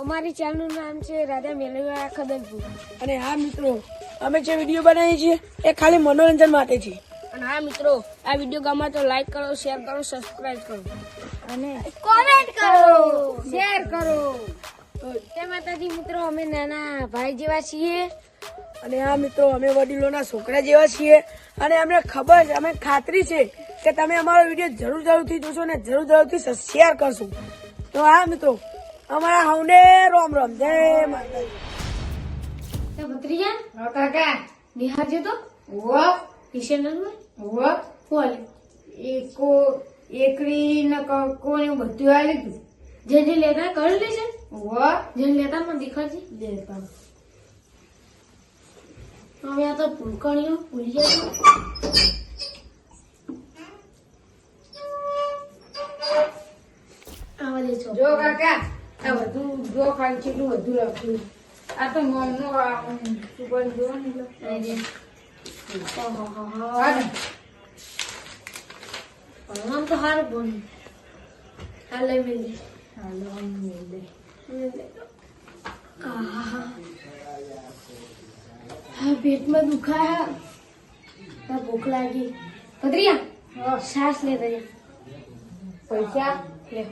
અમારી ચેનલનું નામ છે રાધા મેલવા ખદલપુર અને હા મિત્રો અમે જે વીડિયો બનાવીએ છીએ એ ખાલી મનોરંજન માટે છે. અને હા મિત્રો આ વીડિયો ગમે તો લાઈક કરો શેર કરો સબસ્ક્રાઇબ કરો. અને કોમેન્ટ કરો! શેર કરો! તે માતાજી મિત્રો અમે નાના ભાઈ જેવા છીએ. અને હા મિત્રો અમે વડીલોના છોકરા જેવા છીએ. અને અમને ખબર છે અમે ખાતરી છે કે તમે અમારો વીડિયો જરૂર જરૂરથી જોશો અને જરૂર જરૂરથી શેર કરશો. તો હા મિત્રો અમારા હવને રોમ રોમ. જય માતાજી. તો ભત્રીજા કાકા. નિહાર તો ઓ કિશન વો બોલ એકો એકરી ને કકો ને એવું બધું આવી લીધું જે જે લેતા કર લેજે. ઓ જેની લેતા મને દેખાડજે. લેતા હવે આ તો ભૂલકણીઓ ભૂલી જાય જો ખાલી કેટલું બધું રાખ્યું? આ તો મનનો સુપર જો. ને ભણવાનું તો સારું ભણ્યું હા લઈ મેલી હા પેટમાં દુખાય હા. ભૂખ લાગી. પત્રિયા સાસ લે તને પૈસા? લે.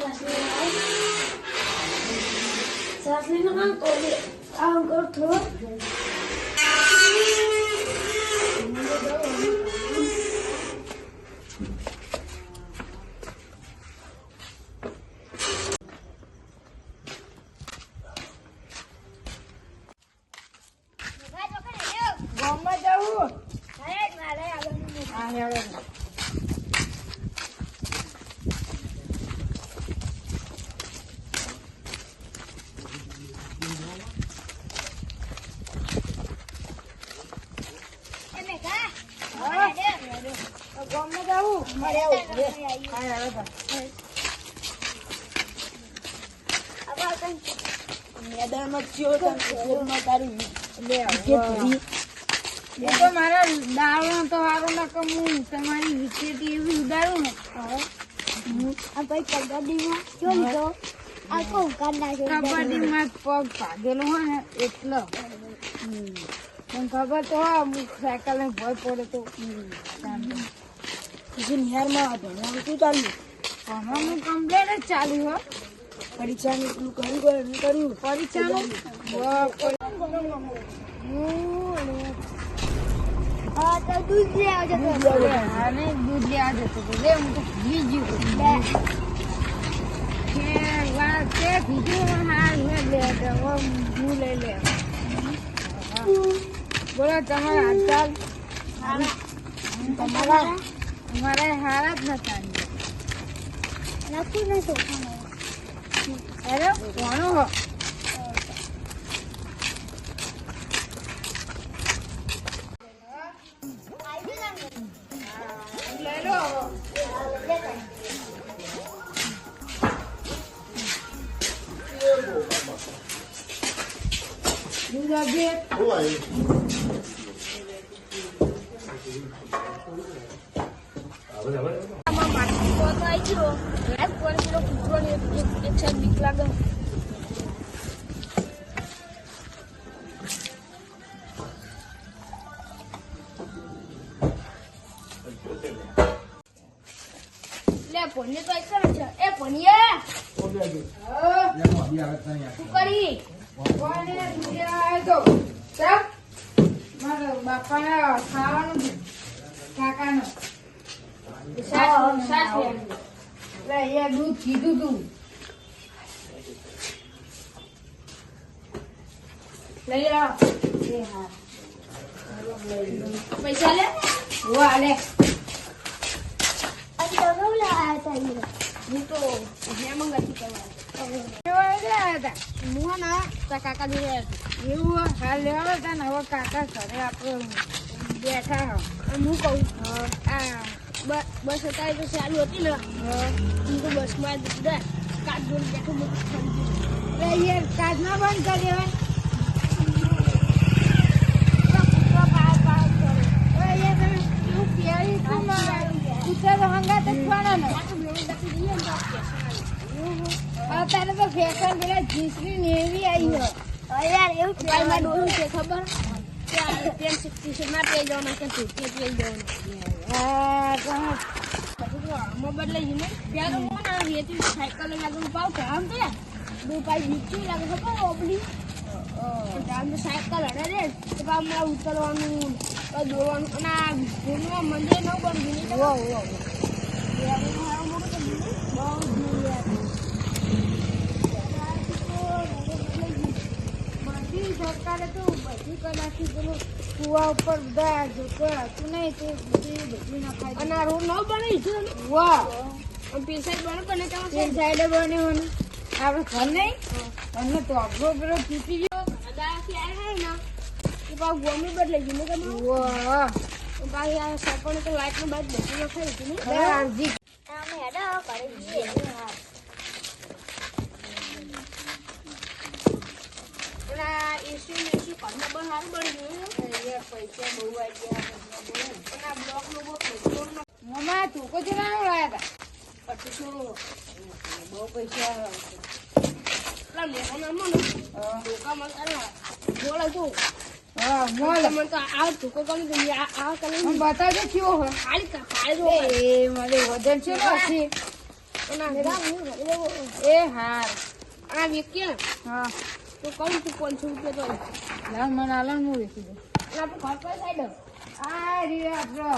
શ્વાસ લે શ્વાસ લઈને કામ કરે આમ કર થોડો ગામમાં જવું હા હેડો ગામમાં જવું મારે આવું હા હેડો મેદાનમાં થયો તો ફેરમાં તારી એ તો મારા દાળો તો આ ભાઈ કબડ્ડીમાં જો લીધો આખો પગ ભાગેલો હોય ને એટલો પણ ખબર તો હા સાયકલ ને ભય પડે તો. પછી નિહારમાં ભણવાનું શું ચાલ્યું. ભણવાનું કમ્પ્લેટ જ ચાલ્યું હો. પરીક્ષાનું પેલું કર્યું કર્યું કર્યું. પરીક્ષાનું? હા દૂધ લેવા જતો દૂધ લેવા જતો લે હું તો બીજું લે તો હવે હું લઈ લે બોલો તમારા હાલચાલ? તમારા? અમારા હારા જ નતા નથી ને સોફા અરે કોનો હો લો દૂધ આપજે તો છે. એ ભણ્યા શું કરી? દૂધ બાપાને ખાવાનું કાકાનો કીધું તું લઈ આવ પૈસા લે વાહ લે. અને હતા હું તો હેમંગથી કરવા કાકા ઘરે આપણે બેઠા હું કહું આ બસ અત્યારે તો ચાલુ હતી હું તો બસમાં કાચ જોડે બેઠો મૂકી યાર કાચ ના બંધ કરી દેવાય તો પાવ પાવ મારા ઉતરે તો હંગાત ને અત્યારે તો ફેશન પેલા જીસરી ને એવી આવી યાર એવું ભાઈ માં ડોલું છે ખબર? પેન સિક્સટી છે ના પેઈ જવાના કે તું જવાના. તમે પછી તો બદલાઈ ગયું ત્યારે હું ના વેચી સાયકલ લઈને પાવ કે આમ તો યાર દો પાઈ લાગે ખબર? ઓપડી સાયકલ હડે રે. તો પાછું ઉતરવાનું. દોડવાનું અને આ ભૂલમાં મંદિર ન પણ વો બધી સરકારે તો બધી પેલું કુવા ઉપર બધા જોકર હતું નહીં તે બધી બધી અને આ રોડ ન બને છે વાહ. પીસાઈ બને બને કેવા સાઈડે બન્યું આપણે ઘર નહીં? ઘરનો તો અઘરો પેલો તૂટી ગયો દાદાથી આવ્યા ને પાછું ગોમી બદલાઈ ગયું ને તમે વાહ. પાછી આ સરપંચ તો લાઈટનું બાદ બેસી નખાઈ હતી ને અમે હેડો કરી એસી ને પણ સારું બની ગયું. પૈસા બહુ આવી ગયા બ્લોક નો બહુ પૈસો ન તું ના લાયા હતા પચીસો બહુ પૈસા પેલા મેહોના મને ધોકામાં અરે બોલે તો મને બતાવજો કેવો હોય. મારે વજન છે પછી. એ હાર. આ ને. હા. તો કહું તું પાંચસો રૂપિયા તો. લાલ મને આલન હું વેચી દઉં સાઈડ આ રે આપણો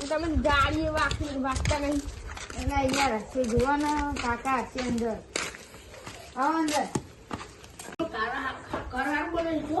તમે ગાડી વાગતી વાગતા નહીં. એલા યાર હશે જોવાના કાકા હશે અંદર. આવો અંદર. તારા ઘર છો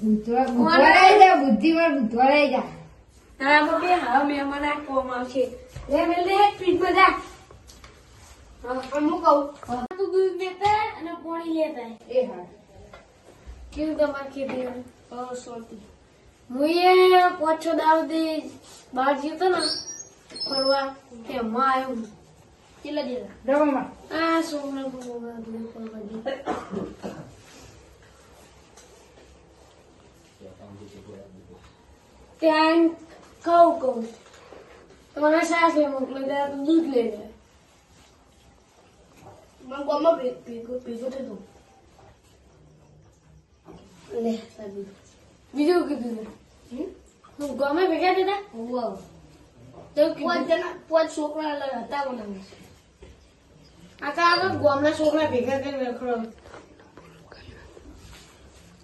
બુધવાર બુધવારે જા બુદ્ધિમાં બુધવારે જા. તારા બે હવે મહેમાન આ કોમ આવશે. લે મે લે ફ્રીજમાં જા. હા કહું. તું દૂધ લેતા અને પાણી લેતા. એ હા. કેવું તમારી ખેતી બહુ શાંતિ હું એ પાંચ છ દાવથી બહાર જીતો ને ફરવા કે માં આવ્યો કેટલા જેલા આ ફરવા ત્યાં કહું કહું તમારા સાસે મોકલે ત્યાં દૂધ લઈ જાય મને ગામમાં ભેગું ભેગું થતું લે બીજું કીધું? હું ગમે ભેગા થતા વાવ તો પાંચ જણા પાંચ છોકરા અલગ હતા મને આ આગળ ગામના છોકરા ભેગા કરીને રખડો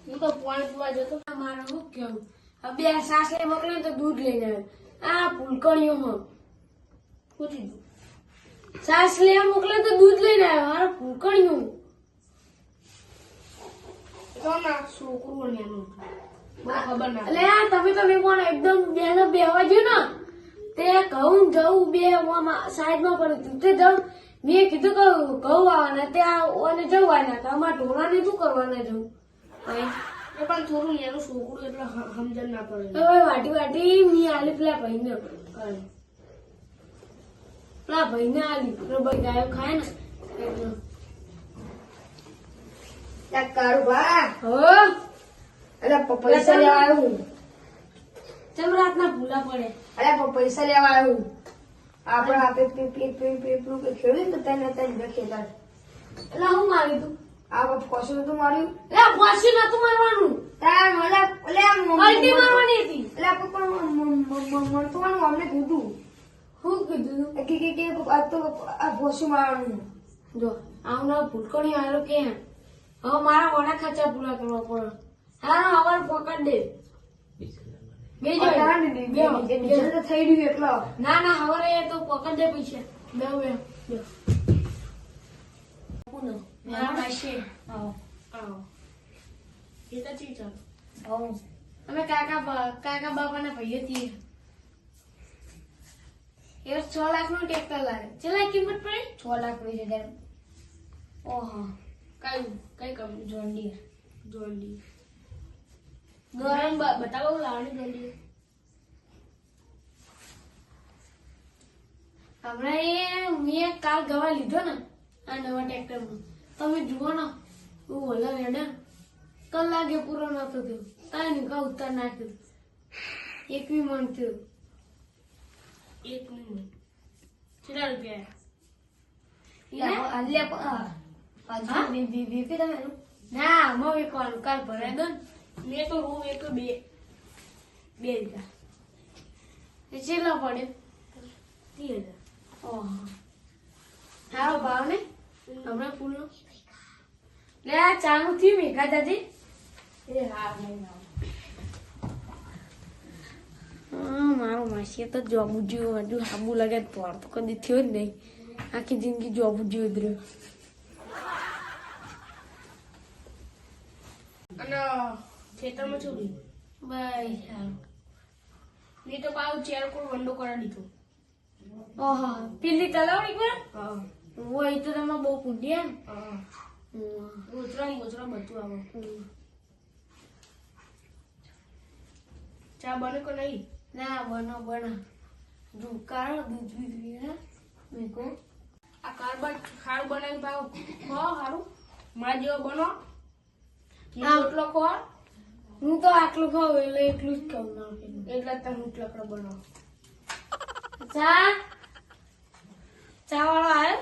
હું તો પાણી પીવા જતો મારે શું કેવું બે સાસરે મોકલે તો દૂધ લઈને આવે. આ ફૂલકણીઓ માં પૂછી સાસ લેવા મોકલે તો દૂધ લઈને આવે મારે ફૂલકણીઓ છોકરું ને ખબર ના એટલે આ તમે તમે પણ એકદમ બેનો બેવા જો ને? તે કહું જવું બે સાઈડમાં પડ્યું તું તે જવું. મેં કીધું કે ઘઉં આવવાના ત્યાં ઓને જવાના તમારા ઢોરાને શું કરવાના જવું? પણ થોડું એનું છોકરું એટલે સમજણ ના પડે હવે વાટી વાટી મી આલી પેલા ભાઈને. પેલા ભાઈને આલી પેલો ભાઈ ગાયો ખાય ને કારું બા હો અરે પૈસા લેવા આવ્યું ચમ રાતના ભૂલા પડે અરે પૈસા લેવા આવ્યું આપણે આપે પે પે પે પેપરું કે ખેડ્યું ને તો તને તને ખેતર એટલે હું મારી તું આ ફોસું નતું માર્યું એટલે નતું મારવાનું તાર ઓલે મારવાની હતી એટલે પણ અમને કીધું શું કીધું કે કે કે આ તો આ ફોસું મારવાનું જો આવના ભૂલકણી આવેલો કે હવે મારા મોડા ખર્ચા પૂરા કરવા પડે હા હવે પકડ દે બે ને થઈ રહ્યું એટલો ના ના હવે તો પકડ દે પૈસા બે બે બે પુનો મારા પાસે આવો આવો એ તો ચી ચાલો અમે કાકા બા- કાકા બાપાના ભાઈઓ છીએ એ છ લાખનું ટ્રેક્ટર લાગે કેટલા કિંમત પડી છ લાખ વીસ હજાર ઓહો કઈ કઈ કંપની જોન્ડી જોન્ડી ધોરણ ધોરણ બતાવો લાવણી જોન્ડી હમણાં એ મેં કાલ ગવા લીધો ને આ નવા ટ્રેક્ટરમાં. તમે જુઓ ને હું ઓલા રેડે કલાકે પૂરો નતો થયો. કાંઈ નહીં કાં ઉતાર નાખ્યું. એકવી મણ થયું. એક મણ. કેટલા રૂપિયા? એનું? ના મગ એકવાનું કાલ ભરાય દો ને. મેં તો રૂમ એક બે બે લીધા. એ કેટલા પડે? ત્રીસ હજાર. ઓહો. સારો ભાવ ને? હમણાં ફૂલનો લે આ ચાનું થયું મેઘા દાદી. એ હા મારો માસી તો જોબ જેવું હજુ હાબુ લાગે તો તો કદી થયો જ નહીં. આખી જિંદગી જોબ જેવું જ રહ્યો. અને ખેતરમાં શું રહ્યું બસ સારું. મેં તો પાછું ચેર કોઈ વંડો કરાવી દીધો. ઓહો પેલી તલાવડી પર? હોય તો તમે બહુ કુંડિયા ને ગોચરા ગોચરા બધું આવે. ચા બને કે નહીં? ના બનો બનો. દૂધ કાઢો દૂધ બી પી હા? આ કાર્બન ખારું બનાવી પાવ ખો સારું મારા જેવો બનો. રોટલો ખો. હું તો આટલું ખાઉં એટલે એટલું જ ખાઉં ના એટલે તમે રોટલો બનાવ બનો. ચા? ચા વાળો આવ્યો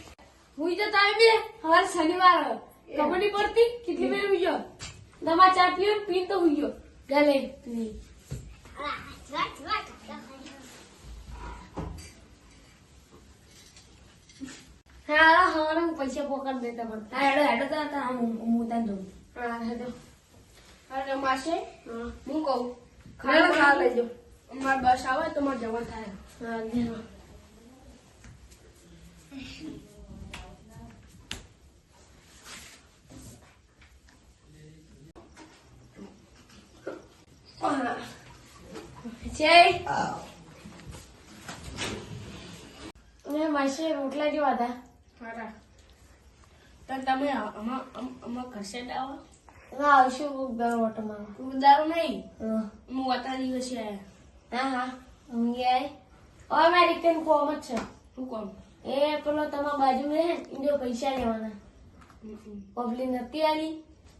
હુઈ તો તમે બે હવાર શનિવાર. ખબર નહીં પડતી કેટલી બેર હુઈ ગયો. દમા ચા પીઓ પી તો હુઈ ગયો. ગલે. તું હા હવારે હું પૈસા પકડ દેતા પણ હા હેડો હેડો તો હું હું તને જોઉં હા હેડો. અરે માસે હું. કહું. ખાવા ખાવા લેજો મારે બસ આવે તો મારે જવા થાય. હા છે મેં માસી રોટલા જેવા હતા? મારા તો તમે આમાં ઘસે આવો. ના આવશું કોક દર ઓટોમાં દારૂ નહીં? હું. વતા દિવસે આયા. હા હા. હું આય અમેરિકન કોમ જ છે. શું કોમ? એ પેલો તમારા બાજુ ને ઇન્ડિયો પૈસા લેવાના. પબ્લિક નથી આવી.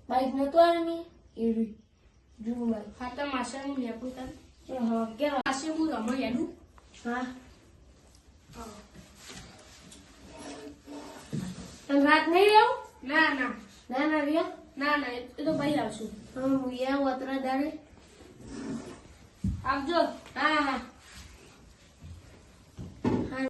બાઈક નતું આવી. મેં બાઈક હા તો માસે હું લેપું તને કે માસે હું રમો હા તને રાત નહીં રહેવું ના ના ના ના રહ્યો ના ના એ તો ભાઈ આવશું હા હું યા વતરા દાડે આવજો હા હા